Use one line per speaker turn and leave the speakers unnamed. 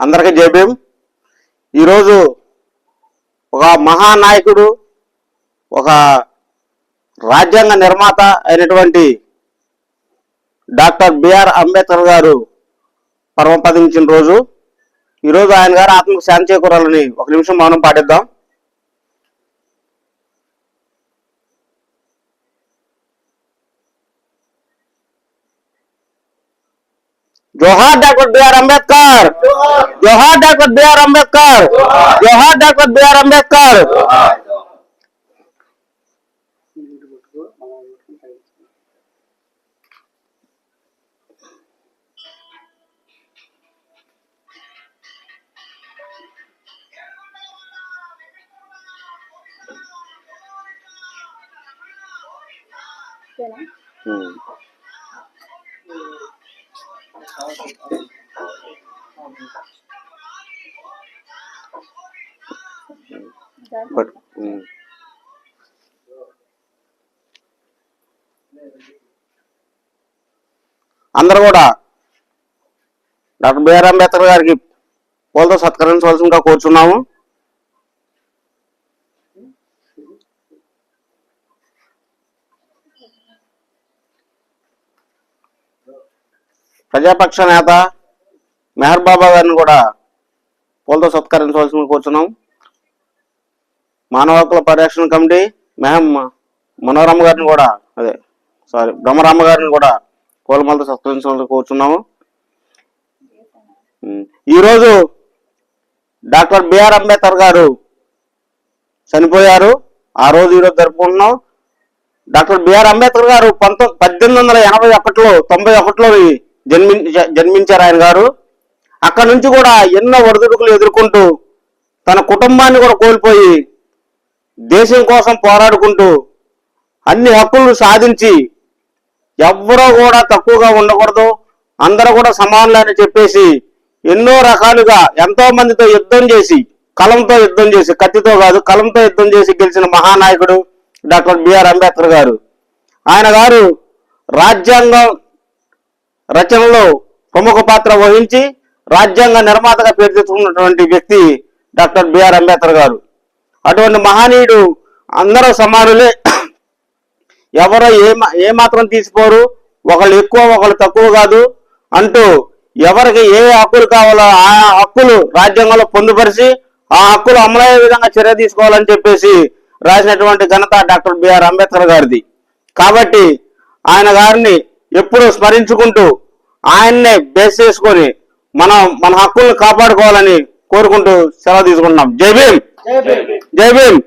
అందరికీ జయభీం ఈరోజు ఒక మహానాయకుడు ఒక రాజ్యాంగ నిర్మాత అయినటువంటి డాక్టర్ బిఆర్ అంబేద్కర్ గారు పరమపదించిన రోజు. ఈరోజు ఆయన గారు ఆత్మకు శాంతి చేకూరాలని ఒక నిమిషం మౌనం పాటిద్దాం. జోహార్ డాక్టర్ బిఆర్ అంబేద్కర్ జోహార్ డాక్టర్ బిఆర్ అంబేద్కర్ జోహార్ డాక్టర్ బిఆర్ అంబేద్కర్ పట్టు. ఉమ్. అందరూ కూడా డాక్టర్ బిఆర్ అంబేద్కర్ గారికి పూలతో సత్కరించవలసిందిగా కోరుచున్నాము ప్రజాపక్ష నేత మెహర్ బాబా గారిని కూడా పూలతో సత్కరించవలసిన కూర్చున్నాం. మానవ హక్కుల పరిరక్షణ కమిటీ మెహం మనోరమ్మ గారిని కూడా అదే సారీ బ్రహ్మరామ గారిని కూడా పూలమాలతో సత్కరించవలసి కూర్చున్నాము. ఈరోజు డాక్టర్ బిఆర్ అంబేద్కర్ గారు చనిపోయారు. ఆ రోజు ఈరోజు జరుపుకుంటున్నాం. డాక్టర్ బిఆర్ అంబేద్కర్ గారు పంతొమ్మిది పద్దెనిమిది వందల ఎనభై ఒకటిలో తొంభై ఒకటిలో జన్మి జన్మించారు ఆయన గారు. అక్కడ నుంచి కూడా ఎన్నో ఒడిదుడుకులు ఎదుర్కొంటూ తన కుటుంబాన్ని కూడా కోల్పోయి దేశం కోసం పోరాడుకుంటూ అన్ని హక్కులను సాధించి ఎవ్వరూ కూడా తక్కువగా ఉండకూడదు. అందరూ కూడా సమానులని చెప్పేసి ఎన్నో రకాలుగా ఎంతో మందితో యుద్ధం చేసి కలంతో యుద్ధం చేసి కత్తితో కాదు కలంతో యుద్ధం చేసి గెలిచిన మహానాయకుడు డాక్టర్ బిఆర్ అంబేద్కర్ గారు. ఆయన గారు రాజ్యాంగం రచనలో ప్రముఖ పాత్ర వహించి రాజ్యాంగ నిర్మాతగా పేరు తెచ్చుకున్నటువంటి వ్యక్తి డాక్టర్ బిఆర్ అంబేద్కర్ గారు. అటువంటి మహనీయుడు అందరూ సమానులే. ఎవరో ఏ మా- మాత్రం తీసిపోరు. ఒకళ్ళు ఎక్కువ ఒకళ్ళు తక్కువ కాదు అంటూ ఎవరికి ఏ హక్కులు కావాలో ఆ హక్కులు రాజ్యాంగంలో పొందుపరిచి ఆ హక్కులు అమలయ్యే విధంగా చర్య తీసుకోవాలని చెప్పేసి రాసినటువంటి ఘనత డాక్టర్ బిఆర్ అంబేద్కర్ గారిది. కాబట్టి ఆయన గారిని ఎప్పుడూ స్మరించుకుంటూ ఆయన్నే బేస్ చేసుకొని మనం మన హక్కుల్ని కాపాడుకోవాలని కోరుకుంటూ సెలవు తీసుకుంటున్నాం. జై భీమ్! జై భీమ్!